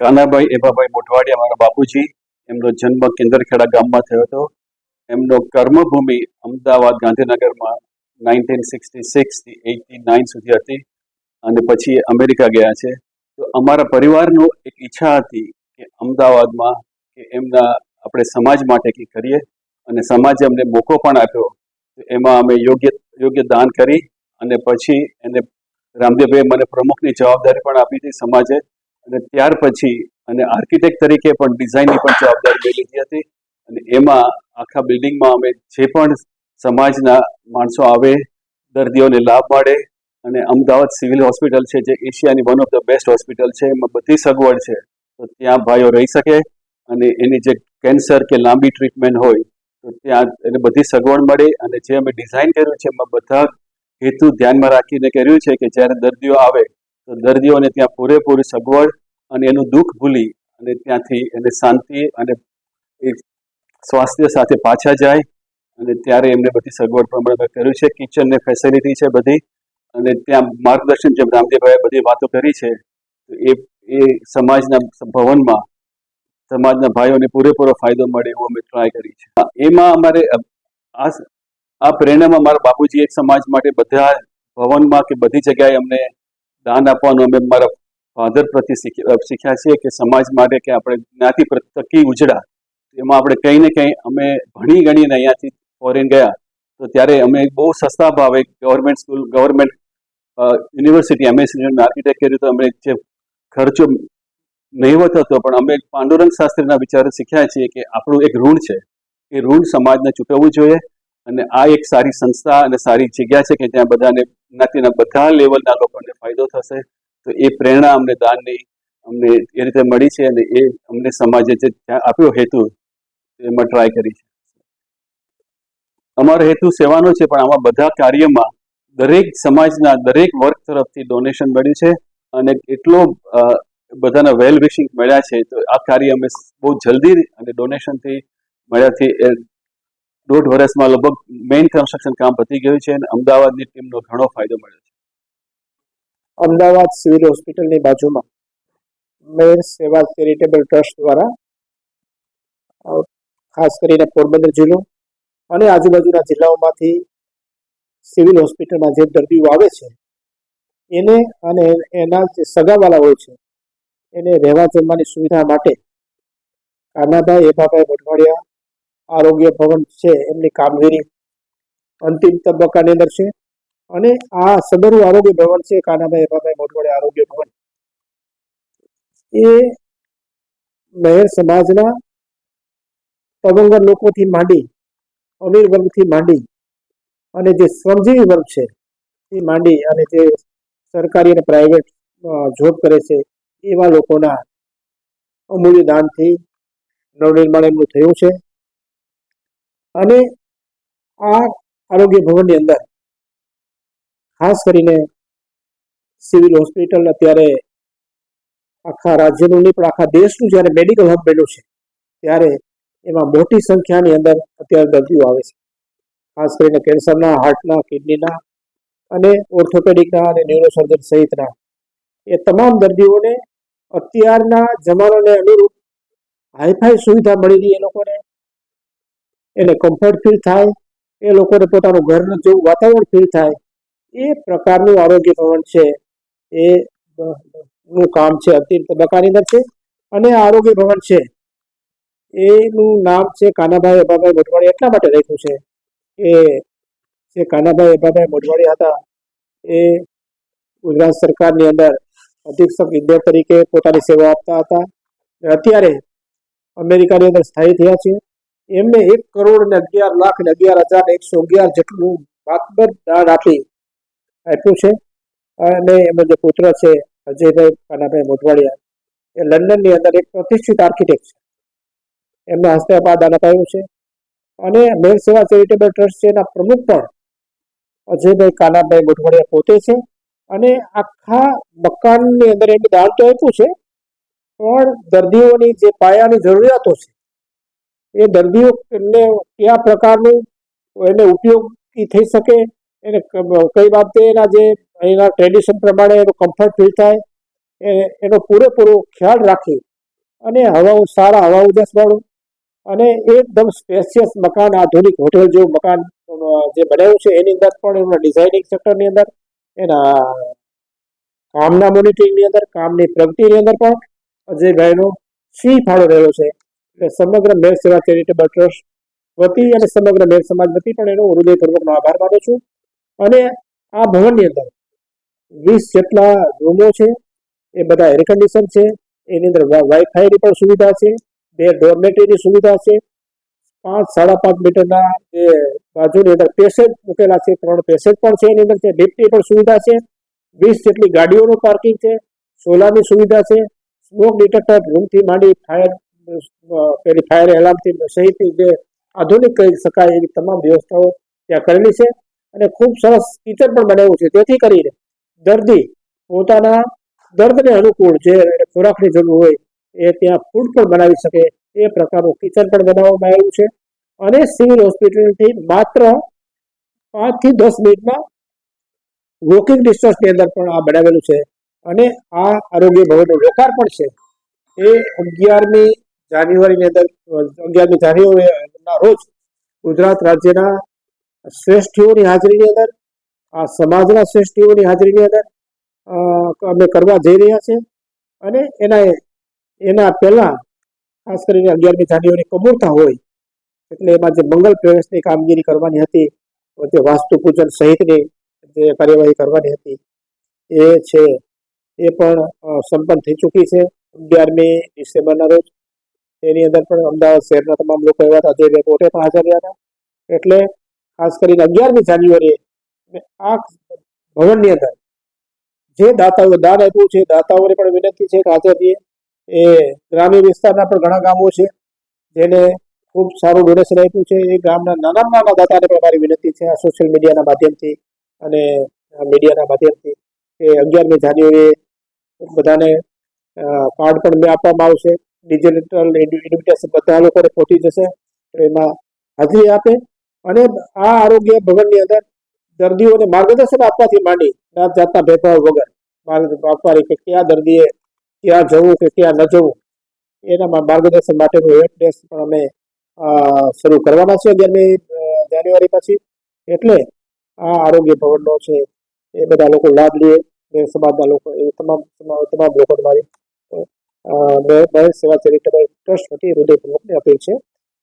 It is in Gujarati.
કાનાભાઈ એભાભાઈ મોઢવાડિયા મારા બાપુજી, એમનો જન્મ કેન્દ્રખેડા ગામમાં થયો હતો. એમનો કર્મભૂમિ અમદાવાદ ગાંધીનગરમાં નાઇન્ટીન સિક્સટી સિક્સથી એટી નાઇન સુધી હતી અને પછી અમેરિકા ગયા છે. તો અમારા પરિવારનો એક ઈચ્છા હતી કે અમદાવાદમાં કે એમના આપણે સમાજ માટે કંઈક કરીએ અને સમાજે અમને મોકો પણ આપ્યો. તો એમાં અમે યોગ્ય યોગ્ય દાન કરી અને પછી એને રામદેવભાઈએ મને પ્રમુખની જવાબદારી પણ આપી હતી સમાજે. અને ત્યાર પછી અને આર્કિટેક્ટ તરીકે પણ ડિઝાઇનની પણ જવાબદારી મેં લીધી હતી. અને એમાં આખા બિલ્ડિંગમાં અમે જે પણ સમાજના માણસો આવે, દર્દીઓને લાભ મળે અને અમદાવાદ સિવિલ હોસ્પિટલ છે, જે એશિયાની one of the best hospital છે, એમાં બધી સગવડ છે. તો ત્યાં ભાઈઓ રહી શકે અને એની જે કેન્સર કે લાંબી ટ્રીટમેન્ટ હોય, તો ત્યાં એને બધી સગવડ મળે અને જે અમે ડિઝાઇન કર્યું છે, એમાં બધા હેતુ ધ્યાનમાં રાખીને કર્યું છે કે જ્યારે દર્દીઓ આવે, તો દર્દીઓને ત્યાં પૂરેપૂરી સગવડ અને એનું દુઃખ ભૂલી અને ત્યાંથી એને શાંતિ અને એ સ્વાસ્થ્ય સાથે પાછા જાય અને ત્યારે એમને બધી સગવડ પ્રમાણે કર્યું છે. કિચન ને ફેસિલિટી છે બધી અને ત્યાં માર્ગદર્શન જેમ રામદેવભાઈએ બધી વાતો કરી છે એ એ સમાજના ભવનમાં સમાજના ભાઈઓને પૂરેપૂરો ફાયદો મળે એવું અમે ટ્રાય કરી છે. એમાં અમારે આ આ પ્રેરણામાં મારા બાપુજી એક સમાજ માટે બધા ભવનમાં કે બધી જગ્યાએ અમને દાન આપવાનું અમે મારા ફાધર પ્રત્યે શીખ- શીખ્યા છીએ કે સમાજ માટે કે આપણે જ્ઞાતિ તકી ઉજળા. એમાં આપણે કંઈ ને કંઈ અમે ભણી ગણીને અહીંયાથી ફોરેન ગયા. તો ત્યારે અમે બહુ સસ્તા ભાવે government school government university MS architect કર્યું તો અમે જે ખર્ચો નહીવત હતો પણ અમે પાંડુરંગ શાસ્ત્રીના વિચારો શીખ્યા છીએ કે આપણું એક ઋણ છે. એ ઋણ સમાજને ચૂકવવું જોઈએ અને આ એક સારી સંસ્થા અને સારી જગ્યા છે કે જ્યાં બધાને જ્ઞાતિના બધા લેવલના લોકોને ફાયદો થશે. તો એ પ્રેરણા અમને દાનની અમને એ રીતે મળી છે અને એ અમને સમાજે જે આપ્યો હેતુ એમાં ટ્રાય કરી છે. અમારો હેતુ સેવાનો છે, પણ આમાં બધા કાર્યમાં દરેક સમાજના દરેક વર્ગ તરફથી ડોનેશન મળ્યું છે અને એટલો બધાના વેલ વિશિંગ મળ્યા છે. તો આ કાર્ય અમે બહુ જલ્દી અને ડોનેશનથી મળ્યાથી એ દોઢ વર્ષમાં લગભગ મેઇન કન્સ્ટ્રક્શન કામ પતી ગયું છે અને અમદાવાદની ટીમનો ઘણો ફાયદો મળ્યો છે. અમદાવાદ સિવિલ હોસ્પિટલની બાજુમાં મેર સેવા ચેરિટેબલ ટ્રસ્ટ દ્વારા ખાસ કરીને પોરબંદર જિલ્લો અને આજુબાજુના જિલ્લાઓમાંથી સિવિલ હોસ્પિટલમાં જે દર્દીઓ આવે છે, એને અને એના જે સગાવાલા હોય છે, એને રહેવા જમવાની સુવિધા માટે કાનાભાઈ, એભાભાઈ મોઢવાડિયા આરોગ્ય ભવન છે, એમની કામગીરી અંતિમ તબક્કાની અંદર છે. અને આ સદરુ આરોગ્ય ભવન છે, કાનાભાઈ એભાભાઈ મોટવાડે આરોગ્ય ભવન. એ મહેર સમાજના તવંગર લોકોથી માંડી, અમીર વર્ગથી માંડી અને જે શ્રમજીવી વર્ગ છે, એ માંડી અને જે સરકારી અને પ્રાઇવેટ જોબ કરે છે, એવા લોકોના અમૂલ્ય દાનથી નવનિર્માણ એમનું થયું છે. અને આ આરોગ્ય ભવનની અંદર ખાસ કરીને સિવિલ હોસ્પિટલ અત્યારે આખા રાજ્યનું નહીં, પણ આખા દેશનું જ્યારે મેડિકલ હબ બન્યું છે, ત્યારે એમાં મોટી સંખ્યાની અંદર અત્યારે દર્દીઓ આવે છે. ખાસ કરીને કેન્સરના, હાર્ટના, કિડનીના અને ઓર્થોપેડિકના અને ન્યુરોસર્જન સહિતના. એ તમામ દર્દીઓને અત્યારના જમાનાને અનુરૂપ હાઈફાઈ સુવિધા મળી રહી એ લોકોને. એને કમ્ફર્ટ ફીલ થાય, એ લોકોને પોતાનું ઘરનું જેવું વાતાવરણ ફીલ થાય એ પ્રકારનું આરોગ્ય ભવન છે. એ નું કામ છે અંતિમ તબક્કાની અંદર છે અને આરોગ્ય ભવન છે. એનું નામ છે કાનાભાઈ અભાભાઈ મોઢવાડી એટલા માટે રાખ્યું છે કે જે કાનાભાઈ અભાભાઈ મોઢવાડી હતા, એ ગુજરાત સરકારની અંદર અધિક્ષક વિદ્યા તરીકે પોતાની સેવા આપતા હતા. અત્યારે અમેરિકાની અંદર સ્થાયી થયા છે. એમને એક કરોડ ને અગિયાર લાખ ને અગિયાર હજાર એકસો અગિયાર જેટલું માત્ર દાન આપી આપ્યું છે. અને એમનો જે પુત્ર છે, અજયભાઈ કાનાભાઈ મોઢવાડિયા, એ લંડનની અંદર એક પ્રતિષ્ઠિત આર્કિટેક્ટ છે. એમના હસ્તે આ દાન અપાયું છે. અને મેર સેવા ચેરિટેબલ ટ્રસ્ટ છે, એના પ્રમુખ પણ અજયભાઈ કાનાભાઈ મોઢવાડિયા પોતે છે. અને આખા મકાનની અંદર એમને દાન તો આપ્યું છે, પણ દર્દીઓની જે પાયાની જરૂરિયાતો છે, એ દર્દીઓને કયા પ્રકારનું એને ઉપયોગી થઈ શકે એને કઈ બાબતે એના જે એના ટ્રેડિશન પ્રમાણે એનો કમ્ફર્ટ ફીલ થાય એનો પૂરેપૂરો ખ્યાલ રાખી અને હવાઓ સારા હવા ઉજાસ વાળું અને એકદમ સ્પેશિયસ મકાન, આધુનિક હોટેલ જેવું મકાન જે બનાવ્યું છે, એની અંદર પણ એમના ડિઝાઇનિંગ સેક્ટરની અંદર, એના કામના મોનિટરિંગની અંદર, કામની પ્રગતિની અંદર પણ અજયભાઈનો ફી ફાળો રહ્યો છે. એટલે સમગ્ર મેર સેવા ચેરિટેબલ ટ્રસ્ટ વતી અને સમગ્ર મેર સમાજ વતી પણ એનો હૃદયપૂર્વકનો આભાર માનું છું. અને આ ભવનની અંદર વીસ જેટલા રૂમો છે, એ બધા એર કન્ડિશન છે, એની અંદર વાઈફાઈની પણ સુવિધા છે, બે ડોર્મેટરીની સુવિધા છે, પાંચ, સાડા પાંચ મીટરના જે બાજુની અંદર પેસેજ મૂકેલા છે, ત્રણ પેસેજ પણ છે એની અંદર છે લિફ્ટની પણ સુવિધા છે, વીસ જેટલી ગાડીઓનું પાર્કિંગ છે સોલારની સુવિધા છે સ્મોક ડિટેક્ટર રૂમથી માંડી ફાયર પેલી ફાયર એલાર્મથી સહિતની જે આધુનિક કહી શકાય એવી તમામ વ્યવસ્થાઓ ત્યાં કરેલી છે. અને ખૂબ સરસ કિચન પણ બનાવ્યું છે. તેથી કરીને દર્દી પોતાના દર્દને અનુકૂળ જે ખોરાકની જરૂર હોય એ ત્યાં ફૂડ પણ બનાવી શકે. એ પ્રકારનું કિચન પણ બનાવવામાં આવ્યું છે. અને સિવિલ હોસ્પિટલથી માત્ર પાંચથી દસ મિનિટમાં વોકિંગ ડિસ્ટન્સની અંદર પણ આ બનાવેલું છે. અને આ આરોગ્ય ભવનનું લોકાર્પણ છે. એ અગિયારમી જાન્યુઆરીની અંદર અગિયારમી જાન્યુઆરીના રોજ ગુજરાત રાજ્યના શ્રેષ્ઠીઓની હાજરીની અંદર, આ સમાજના શ્રેષ્ઠીઓની હાજરીની અંદર અમે કરવા જઈ રહ્યા છીએ. અને એના એના પહેલાં, ખાસ કરીને અગિયારમી જાન્યુઆરી કબૂરતા હોય, એટલે એમાં જે મંગલ પ્રવેશની કામગીરી કરવાની હતી જે વાસ્તુ પૂજન સહિતની જે કાર્યવાહી કરવાની હતી, એ છે, એ પણ સંપન્ન થઈ ચૂકી છે. અગિયારમી ડિસેમ્બરના રોજ, એની અંદર પણ અમદાવાદ શહેરના તમામ લોકો એવા હતા જે કોર્ટે પણ હાજર રહ્યા હતા. એટલે ખાસ કરીને અગિયારમી જાન્યુઆરીએ આ ભવનની અંદર. જે દાતાઓ, દાન આપ્યું છે, દાતાઓને પણ વિનંતી છે કે રહીએ એ ગ્રામ્ય વિસ્તારના પણ ઘણા ગામો છે, જેને ખૂબ સારું ડોનેશન આપ્યું છે. એ ગામના નાના નાના દાતાને પણ મારી વિનંતી છે આ સોશિયલ મીડિયાના માધ્યમથી અને મીડિયાના માધ્યમથી કે અગિયારમી જાન્યુઆરીએ બધાને કાર્ડ પણ આપવામાં આવશે. ડિજિટલ ઇન્વિટેશન બધા લોકોને પહોંચી જશે. તો એમાં હાજરી આપે. અને આ આરોગ્ય ભવનની અંદર દર્દીઓને માર્ગદર્શન આપવાથી માંડી જાત જાતના ભેદભાવ વગર માર્ગદર્શન આપવાની કે કયા દર્દીએ ક્યાં જવું કે ક્યાં ન જવું એના માર્ગદર્શન માટેનું હેલ્પ ડેસ્ક પણ અમે શરૂ કરવાના છે અગિયારમી જાન્યુઆરી પછી. એટલે આ આરોગ્ય ભવનનો છે એ બધા લોકો લાભ લે બે સમાજના લોકો, એ તમામ તમામ લોકો મારી સેવા ચેરિટેબલ ટ્રસ્ટ વતી હૃદયપૂર્વકની અપીલ છે.